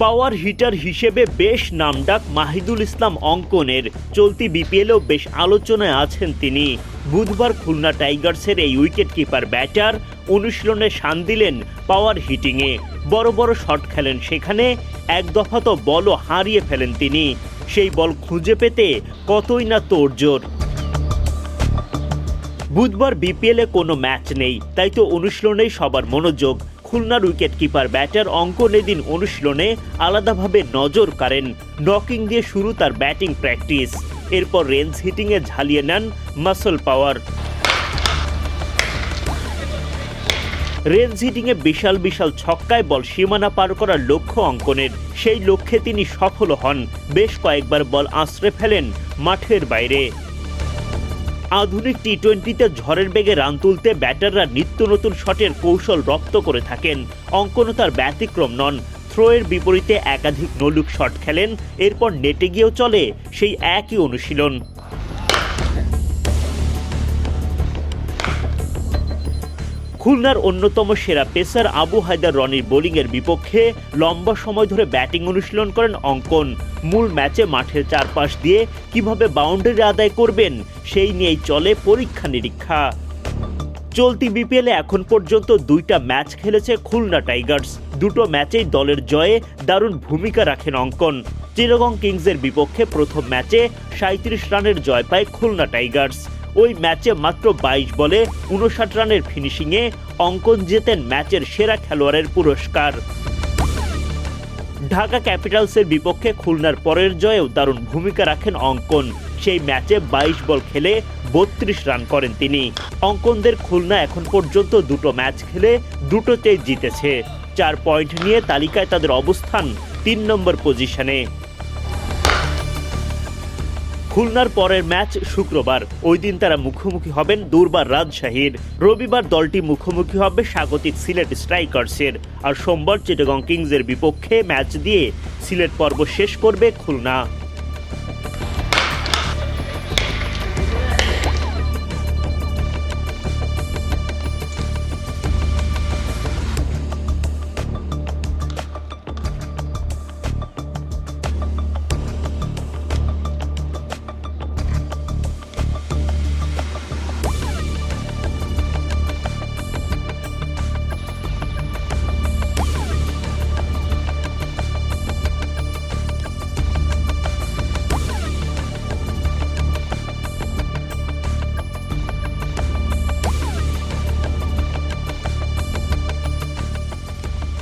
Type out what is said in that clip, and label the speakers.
Speaker 1: Power hitter হিসেবে বেশ নামডাক মাহিদুল ইসলাম অঙ্কনের। চলতি বিপিএলেও বেশ আলোচনায় আছেন তিনি। বুধবার খুলনা টাইগার্সের এই উইকেট কিপার, ব্যাটার অনুশীলনে শান দিলেন পাওয়ার হিটিংয়ে। বড় বড় শট খেলেন সেখানে, এক দফা তো বলও হারিয়ে ফেলেন তিনি। সেই বল খুঁজে পেতে কতই না তোড়জোড়। বুধবার বিপিএলে কোনো ম্যাচ নেই, তাই তো অনুশীলনেই সবার মনোযোগ। খুলনার উইকেট কিপার ব্যাটার অঙ্কন এদিন অনুশীলনে আলাদাভাবে নজর কাড়েন। নকিং দিয়ে শুরু তার ব্যাটিং প্র্যাকটিস। এরপর রেঞ্জ হিটিংয়ে ঝালিয়ে নেন মাসল পাওয়ার। রেঞ্জ হিটিংয়ে বিশাল বিশাল ছক্কায় বল সীমানা পার করার লক্ষ্য অঙ্কনের। সেই লক্ষ্যে তিনি সফল হন। বেশ কয়েকবার বল আশ্রে ফেলেন মাঠের বাইরে। আধুনিক টি টোয়েন্টিতে ঝড়ের বেগে রান তুলতে ব্যাটাররা নিত্য নতুন শটের কৌশল রপ্ত করে থাকেন। অঙ্কনও তার ব্যতিক্রম নন। থ্রোয়ের বিপরীতে একাধিক নলুক শট খেলেন, এরপর নেটে গিয়েও চলে সেই একই অনুশীলন। খুলনার অন্যতম সেরা পেসার আবু হায়দার রনির বোলিংয়ের বিপক্ষে লম্বা সময় ধরে ব্যাটিং অনুশীলন করেন অঙ্কন। মূল ম্যাচে মাঠের চারপাশ দিয়ে কীভাবে বাউন্ডারি আদায় করবেন, সেই নিয়েই চলে পরীক্ষা নিরীক্ষা। চলতি বিপিএলে এখন পর্যন্ত দুইটা ম্যাচ খেলেছে খুলনা টাইগার্স। দুটো ম্যাচেই দলের জয়ে দারুণ ভূমিকা রাখেন অঙ্কন। চিরগং কিংসের বিপক্ষে প্রথম ম্যাচে সাঁত্রিশ রানের জয় পায় খুলনা টাইগার্স। ওই ম্যাচে মাত্র বাইশ বলে উনষাট রানের ফিনিশিংয়ে অঙ্কন জেতেন ম্যাচের সেরা খেলোয়াড়ের পুরস্কার। ঢাকা ক্যাপিটালসের বিপক্ষে খুলনার পরের জয়েও দারুণ ভূমিকা রাখেন অঙ্কন। সেই ম্যাচে বাইশ বল খেলে বত্রিশ রান করেন তিনি। অঙ্কনদের খুলনা এখন পর্যন্ত দুটো ম্যাচ খেলে দুটোতেই জিতেছে। চার পয়েন্ট নিয়ে তালিকায় তাদের অবস্থান তিন নম্বর পজিশনে। খুলনার পরের ম্যাচ শুক্রবার। ওই দিন তারা মুখোমুখি হবেন দুর্বার রাজশাহীর। রবিবার দলটি মুখোমুখি হবে স্বাগতিক সিলেট স্ট্রাইকার্সের। আর সোমবার চিটাগং কিংসের বিপক্ষে ম্যাচ দিয়ে সিলেট পর্ব শেষ করবে খুলনা।